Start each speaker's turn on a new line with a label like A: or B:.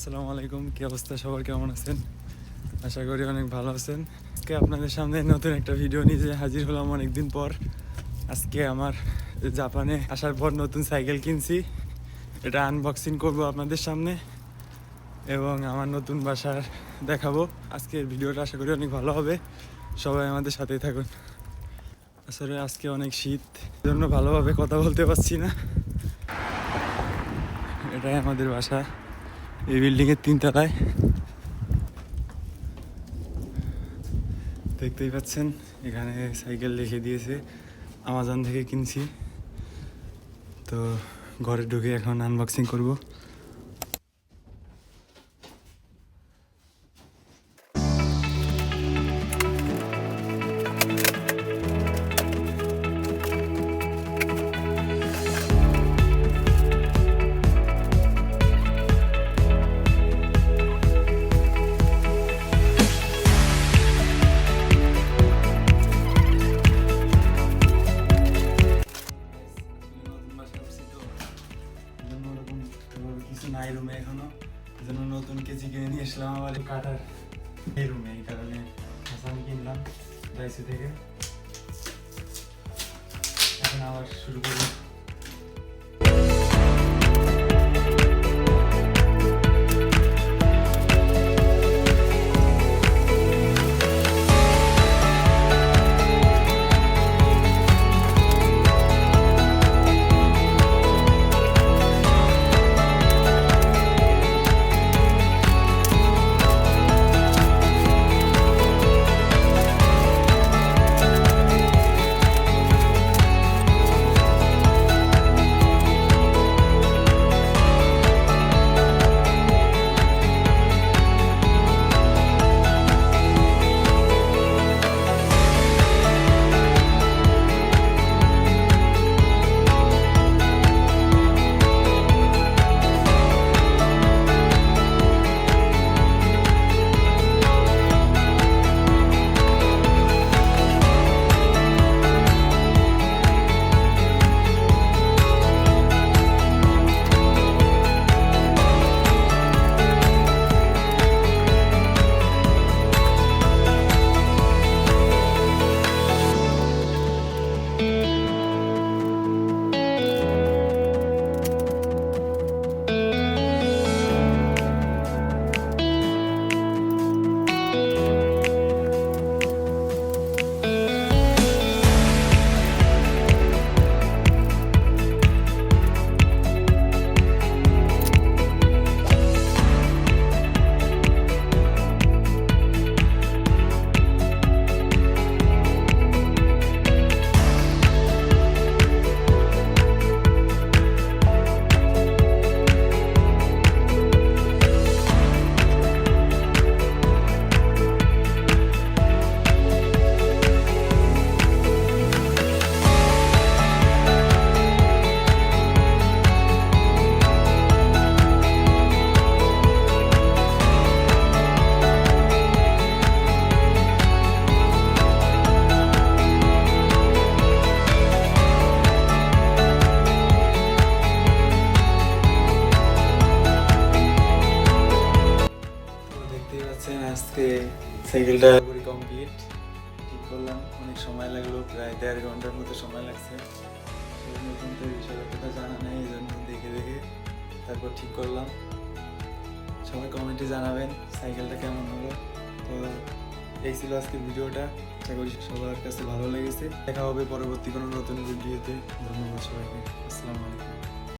A: আসসালামু আলাইকুম, কি অবস্থা? সবার কেমন আছেন? আশা করি অনেক ভালো আছেন। আজকে আপনাদের সামনে নতুন একটা ভিডিও নিয়ে যে হাজির হলাম অনেকদিন পর। আজকে আমার জাপানে আসার পর নতুন সাইকেল কিনছি। এটা আনবক্সিং করব আপনাদের সামনে এবং আমার নতুন বাসার দেখাবো। আজকের ভিডিওটা আশা করি অনেক ভালো হবে। সবাই আমাদের সাথেই থাকুন। আসলে আজকে অনেক শীত জন্য ভালোভাবে কথা বলতে পারছি না। এটাই আমাদের বাসা। এই বিল্ডিং এর তিনতলায় দেখতেই পাচ্ছেন, এখানে সাইকেল রেখে দিয়েছে, আমাজন থেকে কিনছি। তো ঘরে ঢুকে এখন আনবক্সিং করব। নাই রুমে এখনও। জন্য নতুন কেজি কিনে নিয়ে এসলাম আবার কাটার। এই রুমে এই কারণে হাসান কিনলাম রাইসি থেকে। এখন আবার শুরু করব। সাইকেলটা পুরো কমপ্লিট ঠিক করলাম। অনেক সময় লাগল, প্রায় দেড় ঘণ্টার মতো সময় লাগছে। নতুন তো বিষয়ের কথা জানা নেই, এই জন্য দেখে দেখে তারপর ঠিক করলাম। সবাই কমেন্টে জানাবেন সাইকেলটা কেমন হলো। তো এই ছিল আজকে ভিডিওটা। আশা করি সবার কাছে ভালো লেগেছে। দেখা হবে পরবর্তী কোনো নতুন ভিডিওতে। ধন্যবাদ সবাইকে। আসসালামু আলাইকুম।